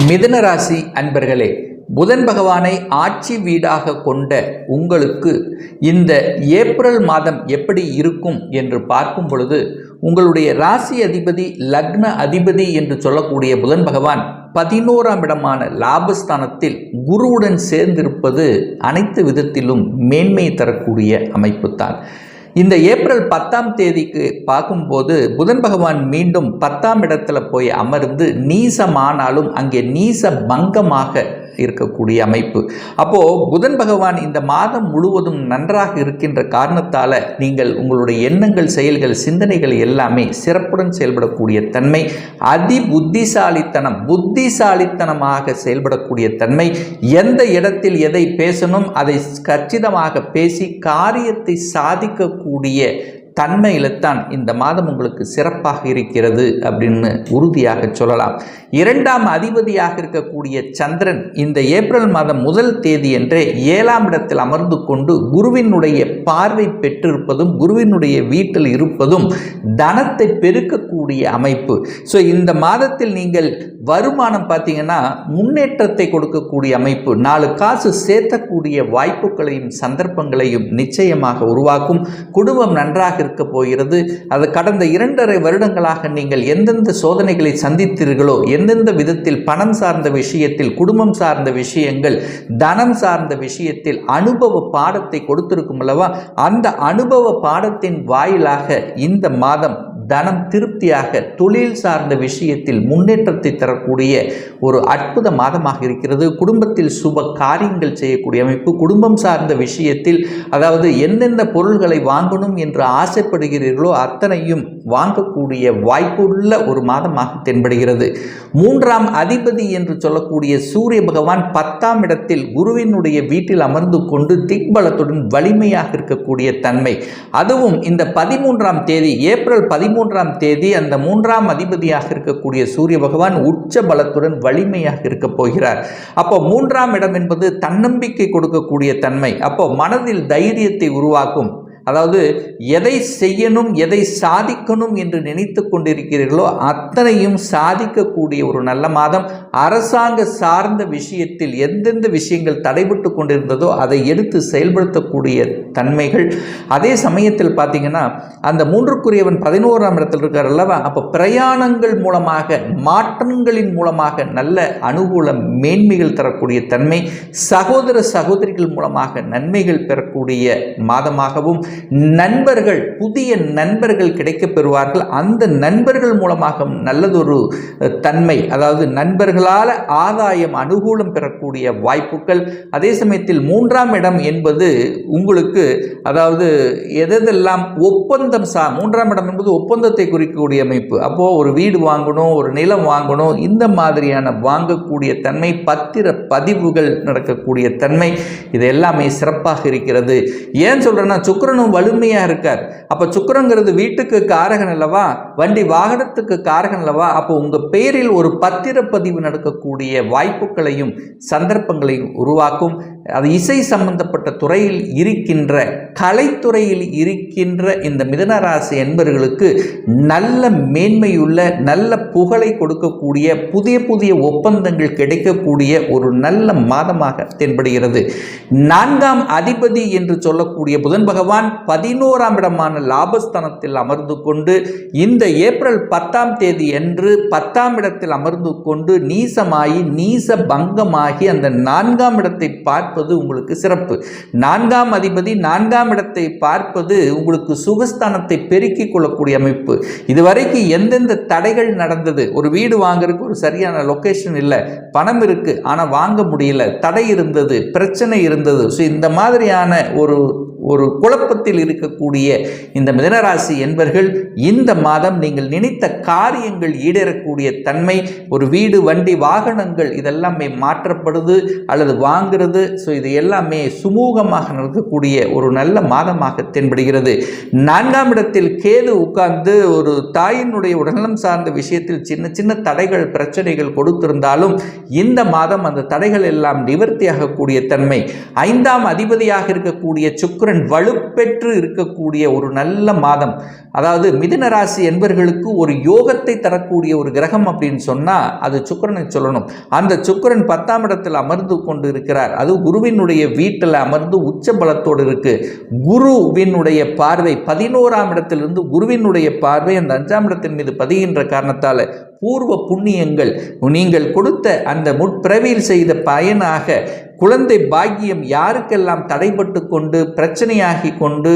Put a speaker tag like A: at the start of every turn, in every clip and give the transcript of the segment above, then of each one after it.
A: மிதுன ராசி அன்பர்களே புதன் பகவானை ஆட்சி வீடாக கொண்ட உங்களுக்கு இந்த ஏப்ரல் மாதம் எப்படி இருக்கும் என்று பார்க்கும் பொழுது உங்களுடைய ராசி அதிபதி லக்ன அதிபதி என்று சொல்லக்கூடிய புதன் பகவான் பதினோராம் இடமான லாபஸ்தானத்தில் குருவுடன் சேர்ந்திருப்பது அனைத்து விதத்திலும் மேன்மை தரக்கூடிய அமைப்புத்தான். இந்த ஏப்ரல் பத்தாம் தேதிக்கு பார்க்கும்போது புதன் பகவான் மீண்டும் பத்தாம் இடத்துல போய் அமர்ந்து நீசமானாலும் அங்கே நீச பங்கமாக இருக்கக்கூடிய அமைப்பு. அப்போது புதன் பகவான் இந்த மாதம் முழுவதும் நன்றாக இருக்கின்ற காரணத்தால் நீங்கள் உங்களுடைய எண்ணங்கள் செயல்கள் சிந்தனைகள் எல்லாமே சிறப்புடன் செயல்படக்கூடிய தன்மை அதி புத்திசாலித்தனம் புத்திசாலித்தனமாக செயல்படக்கூடிய தன்மை எந்த இடத்தில் எதை பேசணும் அதை கச்சிதமாக பேசி காரியத்தை சாதிக்கக்கூடிய தன்மையில்தான் இந்த மாதம் உங்களுக்கு சிறப்பாக இருக்கிறது அப்படின்னு உறுதியாக சொல்லலாம். இரண்டாம் அதிபதியாக இருக்கக்கூடிய சந்திரன் இந்த ஏப்ரல் மாதம் முதல் தேதி என்றே ஏழாம் இடத்தில் அமர்ந்து கொண்டு குருவினுடைய பார்வை பெற்றிருப்பதும் குருவினுடைய வீட்டில் இருப்பதும் தனத்தை பெருக்கக்கூடிய அமைப்பு. ஸோ இந்த மாதத்தில் நீங்கள் வருமானம் பார்த்தீங்கன்னா முன்னேற்றத்தை கொடுக்கக்கூடிய அமைப்பு நாலு காசு சேர்த்தக்கூடிய வாய்ப்புகளையும் சந்தர்ப்பங்களையும் நிச்சயமாக உருவாக்கும். குடும்பம் நன்றாக இருக்க போகிறது. அது கடந்த இரண்டரை வருடங்களாக நீங்கள் எந்தெந்த சோதனைகளை சந்தித்தீர்களோ எந்தெந்த விதத்தில் பணம் சார்ந்த விஷயத்தில் குடும்பம் சார்ந்த விஷயங்கள் தனம் சார்ந்த விஷயத்தில் அனுபவ பாடத்தை கொடுத்திருக்கும் அல்லவா? அந்த அனுபவ பாடத்தின் வாயிலாக இந்த மாதம் தனம் திருப்தியாக தொழில் சார்ந்த விஷயத்தில் முன்னேற்றத்தை தரக்கூடிய ஒரு அற்புத மாதமாக இருக்கிறது. குடும்பத்தில் சுப காரியங்கள் செய்யக்கூடிய அமைப்பு குடும்பம் சார்ந்த விஷயத்தில் அதாவது எந்தெந்த பொருள்களை வாங்கணும் என்று ஆசைப்படுகிறீர்களோ அத்தனையும் வாங்கக்கூடிய வாய்ப்புள்ள ஒரு மாதமாக தென்படுகிறது. மூன்றாம் அதிபதி என்று சொல்லக்கூடிய சூரிய பகவான் பத்தாம் இடத்தில் குருவினுடைய வீட்டில் அமர்ந்து கொண்டு திக்பலத்துடன் வலிமையாக இருக்கக்கூடிய தன்மை. அதுவும் இந்த பதிமூன்றாம் தேதி ஏப்ரல் பதிமூன்றாம் தேதி அந்த மூன்றாம் அதிபதியாக இருக்கக்கூடிய சூரிய பகவான் உச்ச பலத்துடன் வலிமையாக இருக்க போகிறார். அப்போ மூன்றாம் இடம் என்பது தன்னம்பிக்கை கொடுக்கக்கூடிய தன்மை. அப்போ மனதில் தைரியத்தை உருவாக்கும் அதாவது எதை செய்யணும் எதை சாதிக்கணும் என்று நினைத்து கொண்டிருக்கிறீர்களோ அத்தனையும் சாதிக்கக்கூடிய ஒரு நல்ல மாதம். அரசாங்க சார்ந்த விஷயத்தில் எந்தெந்த விஷயங்கள் தடைபட்டு கொண்டிருந்ததோ அதை எடுத்து செயல்படுத்தக்கூடிய தன்மைகள். அதே சமயத்தில் பார்த்தீங்கன்னா அந்த மூன்றுக்குரியவன் பதினோராம் இடத்தில் இருக்கார் அல்லவா? அப்போ பிரயாணங்கள் மூலமாக மாற்றங்களின் மூலமாக நல்ல அனுகூல மேன்மைகள் தரக்கூடிய தன்மை சகோதர சகோதரிகள் மூலமாக நன்மைகள் பெறக்கூடிய மாதமாகவும் நண்பர்கள் புதிய நண்பர்கள் கிடைக்கப் பெறுவார்கள் அந்த நண்பர்கள் மூலமாக நல்லதொரு தன்மை அதாவது நண்பர்களால் ஆதாயம் அனுகூலம் பெறக்கூடிய வாய்ப்புகள். அதே சமயத்தில் மூன்றாம் இடம் என்பது உங்களுக்கு அதாவது எதெல்லாம் ஒப்பந்தம் சா மூன்றாம் இடம் என்பது ஒப்பந்தத்தை குறிக்கக்கூடிய அமைப்பு. அப்போது ஒரு வீடு வாங்கணும் ஒரு நிலம் வாங்கணும் இந்த மாதிரியான வாங்கக்கூடிய தன்மை பத்திர பதிவுகள் நடக்கக்கூடிய தன்மை இது எல்லாமே சிறப்பாக இருக்கிறது. ஏன் சொல்கிறேன்னா சுக்கரனும் வலிமையாக இருக்கார். அப்போ சுக்கரங்கிறது வீட்டுக்கு காரகன் அல்லவா? வண்டி வாகனத்துக்கு காரகன் அல்லவா? அப்போ உங்கள் பேரில் ஒரு பத்திரப்பதிவு நடக்கக்கூடிய வாய்ப்புகளையும் சந்தர்ப்பங்களையும் உருவாக்கும். அது இசை சம்பந்தப்பட்ட துறையில் இருக்கின்ற கலைத்துறையில் இருக்கின்ற இந்த மிதனராசி என்பர்களுக்கு நல்ல மேன்மையுள்ள நல்ல புகழை கொடுக்கக்கூடிய புதிய புதிய ஒப்பந்தங்கள் கிடைக்கக்கூடிய ஒரு நல்ல மாதமாக தென்படுகிறது. நான்காம் அதிபதி என்று சொல்லக்கூடிய புதன் பகவான் பதினோராம் இடமான லாபஸ்தானத்தில் அமர்ந்து கொண்டு இந்த ஏப்ரல் பத்தாம் தேதி என்று பத்தாம் இடத்தில் அமர்ந்து கொண்டு நீசமாகி நீச பங்கமாகி அந்த நான்காம் இடத்தை பார்த்து பார்ப்பது உங்களுக்கு சிறப்பு. நான்காம் அதிபதி நான்காம் இடத்தை பார்ப்பது உங்களுக்கு சுகஸ்தானத்தை பெருக்கிக் கொள்ளக்கூடிய அமைப்பு. இதுவரைக்கும் எந்தெந்த தடைகள் நடந்தது? ஒரு வீடு வாங்குறதுக்கு ஒரு சரியான லொக்கேஷன் இல்லை. பணம் இருக்கு ஆனால் வாங்க முடியல. தடை இருந்தது பிரச்சனை இருந்தது. ஸோ இந்த மாதிரியான ஒரு ஒரு குழப்பத்தில் இருக்கக்கூடிய இந்த மிதனராசி என்பர்கள் இந்த மாதம் நீங்கள் நினைத்த காரியங்கள் ஈடேறக்கூடிய தன்மை ஒரு வீடு வண்டி வாகனங்கள் இதெல்லாமே மாற்றப்படுது அல்லது வாங்குறது. ஸோ இது எல்லாமே சுமூகமாக நடக்கக்கூடிய ஒரு நல்ல மாதமாக தென்படுகிறது. நான்காம் இடத்தில் கேது உட்கார்ந்து ஒரு தாயினுடைய உடல்நலம் சார்ந்த விஷயத்தில் சின்ன சின்ன தடைகள் பிரச்சனைகள் கொடுத்திருந்தாலும் இந்த மாதம் அந்த தடைகள் எல்லாம் நிவர்த்தியாகக்கூடிய தன்மை. ஐந்தாம் அதிபதியாக இருக்கக்கூடிய சுக்கிரன் சந்திரன் வலுப்பெற்று இருக்கக்கூடிய ஒரு நல்ல மாதம். அதாவது மிதுன ராசி என்பர்களுக்கு ஒரு யோகத்தை தரக்கூடிய ஒரு கிரகம் அப்படின்னு சொன்னால் அது சுக்கிரனை சொல்லணும். அந்த சுக்கிரன் பத்தாம் இடத்தில் அமர்ந்து கொண்டு இருக்கிறார் அது குருவினுடைய வீட்டில் அமர்ந்து உச்ச பலத்தோடு இருக்கு. குருவினுடைய பார்வை பதினோராம் இடத்திலிருந்து குருவினுடைய பார்வை அந்த அஞ்சாம் இடத்தின் மீது பதிகின்ற காரணத்தால் பூர்வ புண்ணியங்கள். நீங்கள் கொடுத்த அந்த முற்பிறவியில் செய்த பயனாக குழந்தை பாக்கியம் யாருக்கெல்லாம் தடைபட்டு கொண்டு பிரச்சனையாகி கொண்டு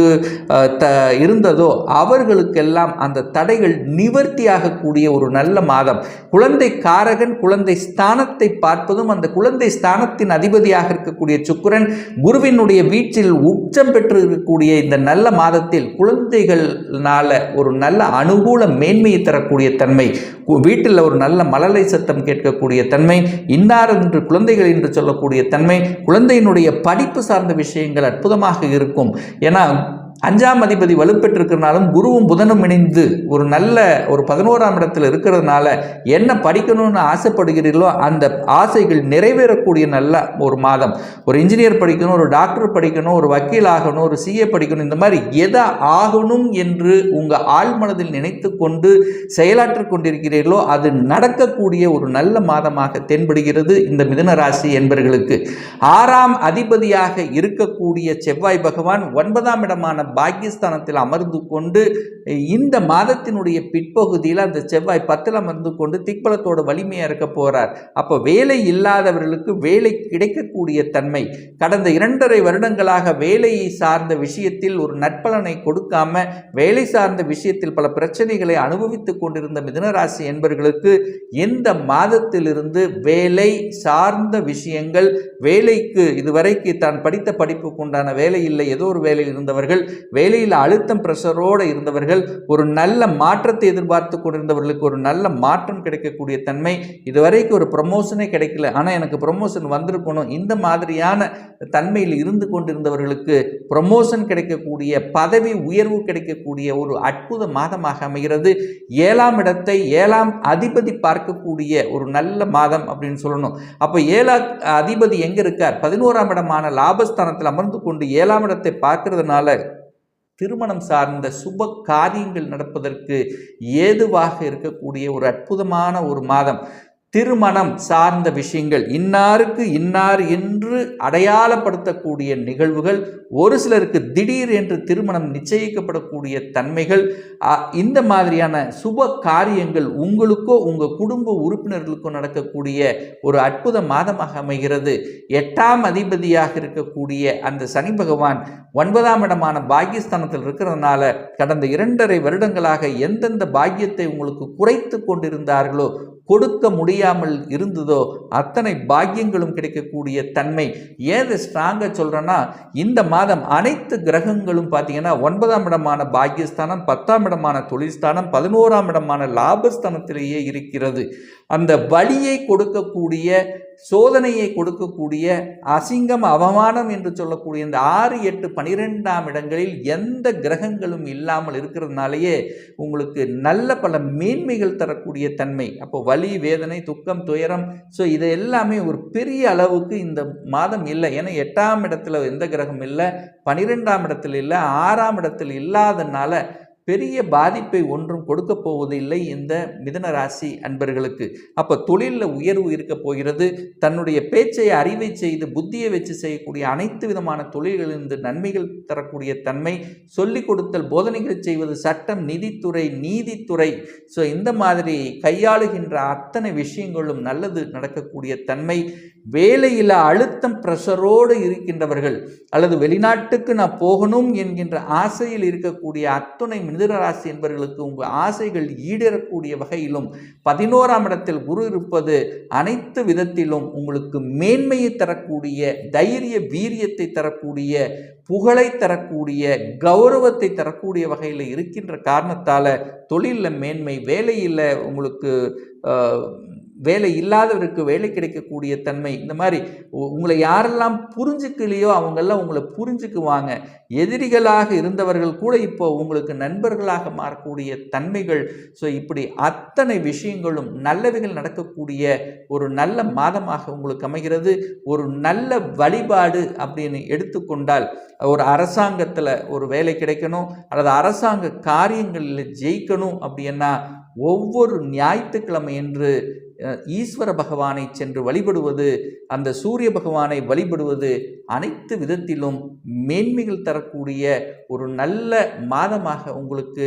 A: த இருந்ததோ அவர்களுக்கெல்லாம் அந்த தடைகள் நிவர்த்தியாகக்கூடிய ஒரு நல்ல மாதம். குழந்தை காரகன் குழந்தை ஸ்தானத்தை பார்ப்பதும் அந்த குழந்தை ஸ்தானத்தின் அதிபதியாக இருக்கக்கூடிய சுக்கிரன் குருவினுடைய வீட்டில் உச்சம் பெற்று இருக்கக்கூடிய இந்த நல்ல மாதத்தில் குழந்தைகள்னால ஒரு நல்ல அனுகூல மேன்மையை தரக்கூடிய தன்மை. கு- வீட்டில் ஒரு நல்ல மழலை சத்தம் கேட்கக்கூடிய தன்மை இன்னார் என்று குழந்தைகள் என்று சொல்லக்கூடிய தன்மை குழந்தையினுடைய படிப்பு சார்ந்த விஷயங்கள் அற்புதமாக இருக்கும். ஏன்னா அஞ்சாம் அதிபதி வலுப்பெற்றிருக்கிறனாலும் குருவும் புதனும் இணைந்து ஒரு நல்ல ஒரு பதினோராம் இடத்தில் இருக்கிறதுனால என்ன படிக்கணும்னு ஆசைப்படுகிறீர்களோ அந்த ஆசைகள் நிறைவேறக்கூடிய நல்ல ஒரு மாதம். ஒரு இன்ஜினியர் படிக்கணும் ஒரு டாக்டர் படிக்கணும் ஒரு வக்கீல் ஆகணும் ஒரு சிஏ படிக்கணும் இந்த மாதிரி எதை ஆகணும் என்று உங்கள் ஆழ்மனதில் நினைத்து கொண்டு செயலாற்றிக் கொண்டிருக்கிறீர்களோ அது நடக்கக்கூடிய ஒரு நல்ல மாதமாக தென்படுகிறது இந்த மிதன ராசி என்பர்களுக்கு. ஆறாம் அதிபதியாக இருக்கக்கூடிய செவ்வாய் பகவான் ஒன்பதாம் இடமான பாக்கியஸ்தானத்தில் அமர்ந்து கொண்டு இந்த மாதத்தினுடைய பிற்பகுதியில் அந்த செவ்வாய் பத்தில் அமர்ந்து கொண்டு திக்பலத்தோட வலிமையாக இருக்க போகிறார் அப்போ வேலை இல்லாதவர்களுக்கு வேலை கிடைக்கக்கூடிய தன்மை. கடந்த இரண்டரை வருடங்களாக வேலையை சார்ந்த விஷயத்தில் ஒரு நற்பலனை கொடுக்காம வேலை சார்ந்த விஷயத்தில் பல பிரச்சனைகளை அனுபவித்துக் கொண்டிருந்த மிதுனராசி என்பவர்களுக்கு இந்த மாதத்திலிருந்து வேலை சார்ந்த விஷயங்கள் வேலைக்கு இதுவரைக்கு தான் படித்த படிப்புக்கு உண்டான வேலை இல்லை. ஏதோ ஒரு வேலையில் இருந்தவர்கள் வேலையில் அழுத்தம் ப்ரெஷரோடு இருந்தவர்கள் ஒரு நல்ல மாற்றத்தை எதிர்பார்த்து கொண்டிருந்தவர்களுக்கு ஒரு நல்ல மாற்றம் கிடைக்கக்கூடிய தன்மை இதுவரைக்கு ஒரு ப்ரமோஷனே கிடைக்கல. ஆனால் எனக்கு ப்ரமோஷன் வந்திருக்கணும். இந்த மாதிரியான தன்மையில் இருந்து கொண்டிருந்தவர்களுக்கு ப்ரமோஷன் கிடைக்கக்கூடிய பதவி உயர்வு கிடைக்கக்கூடிய ஒரு அற்புத மாதமாக அமைகிறது. ஏழாம் இடத்தை ஏழாம் அதிபதி பார்க்கக்கூடிய ஒரு நல்ல மாதம் அப்படின்னு சொல்லணும். அப்போ ஏழா அதிபதி எங்கே இருக்கார்? பதினோராம் இடமான லாபஸ்தானத்தில் அமர்ந்து கொண்டு ஏழாம் இடத்தை பார்க்கறதுனால திருமணம் சார்ந்த சுப காரியங்கள் நடப்பதற்கு ஏதுவாக இருக்கக்கூடிய ஒரு அற்புதமான ஒரு மாதம். திருமணம் சார்ந்த விஷயங்கள் இன்னாருக்கு இன்னார் என்று அடையாளப்படுத்தக்கூடிய நிகழ்வுகள் ஒரு சிலருக்கு திடீர் என்று திருமணம் நிச்சயிக்கப்படக்கூடிய தன்மைகள் இந்த மாதிரியான சுப காரியங்கள் உங்களுக்கோ உங்கள் குடும்ப உறுப்பினர்களுக்கோ நடக்கக்கூடிய ஒரு அற்புத மாதமாக அமைகிறது. எட்டாம் அதிபதியாக இருக்கக்கூடிய அந்த சனி பகவான் ஒன்பதாம் இடமான பாக்கியஸ்தானத்தில் இருக்கிறதுனால கடந்த இரண்டரை வருடங்களாக எந்தெந்த பாக்கியத்தை உங்களுக்கு குறைத்து கொண்டிருந்தார்களோ கொடுக்க முடியாமல் இருந்ததோ அத்தனை பாக்கியங்களும் கிடைக்கக்கூடிய தன்மை. ஏது ஸ்ட்ராங்காக சொல்கிறேன்னா இந்த மாதம் அனைத்து கிரகங்களும் பார்த்தீங்கன்னா ஒன்பதாம் இடமான பாக்கியஸ்தானம் பத்தாம் இடமான தொழில்ஸ்தானம் பதினோராம் இடமான லாபஸ்தானத்திலேயே இருக்கிறது. அந்த வழியை கொடுக்கக்கூடிய சோதனையை கொடுக்கக்கூடிய அசிங்கம் அவமானம் என்று சொல்லக்கூடிய இந்த ஆறு எட்டு பனிரெண்டாம் இடங்களில் எந்த கிரகங்களும் இல்லாமல் இருக்கிறதுனாலேயே உங்களுக்கு நல்ல பல மேன்மைகள் தரக்கூடிய தன்மை. அப்போ வலி வேதனை துக்கம் துயரம் ஸோ இது எல்லாமே ஒரு பெரிய அளவுக்கு இந்த மாதம் இல்லை. ஏன்னா எட்டாம் இடத்துல எந்த கிரகம் இல்லை பனிரெண்டாம் இடத்துல இல்லை ஆறாம் இடத்தில் இல்லாதனால பெரிய பாதிப்பை ஒன்றும் கொடுக்க போவதில்லை இந்த மிதன ராசி அன்பர்களுக்கு. அப்போ தொழிலில் உயர்வு இருக்க போகிறது. தன்னுடைய பேச்சை அறிவை செய்து புத்தியை வச்சு செய்யக்கூடிய அனைத்து விதமான தொழில்களிலிருந்து நன்மைகள் தரக்கூடிய தன்மை சொல்லிக் கொடுத்தல் போதனைகள் செய்வது சட்டம் நிதித்துறை நீதித்துறை. ஸோ இந்த மாதிரி கையாளுகின்ற அத்தனை விஷயங்களும் நல்லது நடக்கக்கூடிய தன்மை. வேலையில் அழுத்தம் ப்ரெஷரோடு இருக்கின்றவர்கள் அல்லது வெளிநாட்டுக்கு நான் போகணும் என்கின்ற ஆசையில் இருக்கக்கூடிய அத்துணை மிருதராசி என்பவர்களுக்கு உங்கள் ஆசைகள் ஈடேறக்கூடிய வகையிலும் பதினோராம் இடத்தில் குரு இருப்பது அனைத்து விதத்திலும் உங்களுக்கு மேன்மையை தரக்கூடிய தைரிய வீரியத்தை தரக்கூடிய புகழை தரக்கூடிய கௌரவத்தை தரக்கூடிய வகையில் இருக்கின்ற காரணத்தால் தொழிலில் மேன்மை வேலையில் உங்களுக்கு வேலை இல்லாதவருக்கு வேலை கிடைக்கக்கூடிய தன்மை இந்த மாதிரி உ- உங்களை யாரெல்லாம் புரிஞ்சுக்கலையோ அவங்கெல்லாம் உங்களை புரிஞ்சுக்குவாங்க. எதிரிகளாக இருந்தவர்கள் கூட இப்போ உங்களுக்கு நண்பர்களாக மாறக்கூடிய தன்மைகள். ஸோ இப்படி அத்தனை விஷயங்களும் நல்லவைகள் நடக்கக்கூடிய ஒரு நல்ல மாதமாக உங்களுக்கு அமைகிறது. ஒரு நல்ல வழிபாடு அப்படின்னு எடுத்துக்கொண்டால் ஒரு அரசாங்கத்தில் ஒரு வேலை கிடைக்கணும் அல்லது அரசாங்க காரியங்களில் ஜெயிக்கணும் அப்படின்னா ஒவ்வொரு ஞாயிற்றுக்கிழமை என்று ஈஸ்வர பகவானை சென்று வழிபடுவது அந்த சூரிய பகவானை வழிபடுவது அனைத்து விதத்திலும் மேன்மைகள் தரக்கூடிய ஒரு நல்ல மாதமாக உங்களுக்கு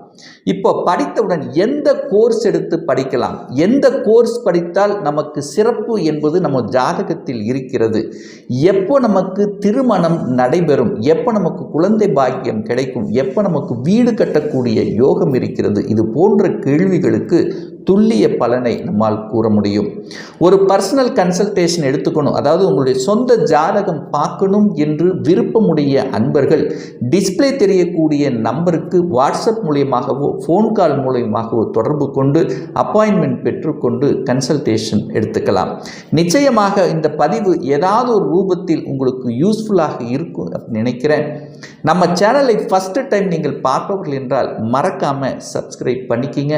A: இப்போ படித்தவுடன் எந்த கோர்ஸ் எடுத்து படிக்கலாம்? எந்த கோர்ஸ் படித்தால் நமக்கு சிறப்பு என்பது நம்ம ஜாதகத்தில் இருக்கிறது. எப்போ நமக்கு திருமணம் நடைபெறும்? எப்போ நமக்கு குழந்தை பாக்கியம் கிடைக்கும்? எப்போ நமக்கு வீடு கட்டக்கூடிய யோகம் இருக்கிறது? இது போன்ற கேள்விகளுக்கு துல்லிய பலனை நம்மால் கூற முடியும். ஒரு பர்சனல் கன்சல்டேஷன் எடுத்துக்கணும். அதாவது உங்களுடைய சொந்த ஜாதகம் பார்க்கணும் என்று விருப்பமுடைய அன்பர்கள் டிஸ்பிளே தெரியக்கூடிய நம்பருக்கு வாட்ஸ்அப் மூலயமாகவோ ஃபோன் கால் மூலயமாகவோ தொடர்பு கொண்டு அப்பாயின்மெண்ட் பெற்றுக்கொண்டு கன்சல்டேஷன் எடுத்துக்கலாம். நிச்சயமாக இந்த பதிவு ஏதாவது ஒரு ரூபத்தில் உங்களுக்கு யூஸ்ஃபுல்லாக இருக்கும் நினைக்கிறேன். நம்ம சேனலை ஃபஸ்ட்டு டைம் நீங்கள் பார்ப்பவர்கள் என்றால் மறக்காமல் சப்ஸ்கிரைப் பண்ணிக்கிங்க.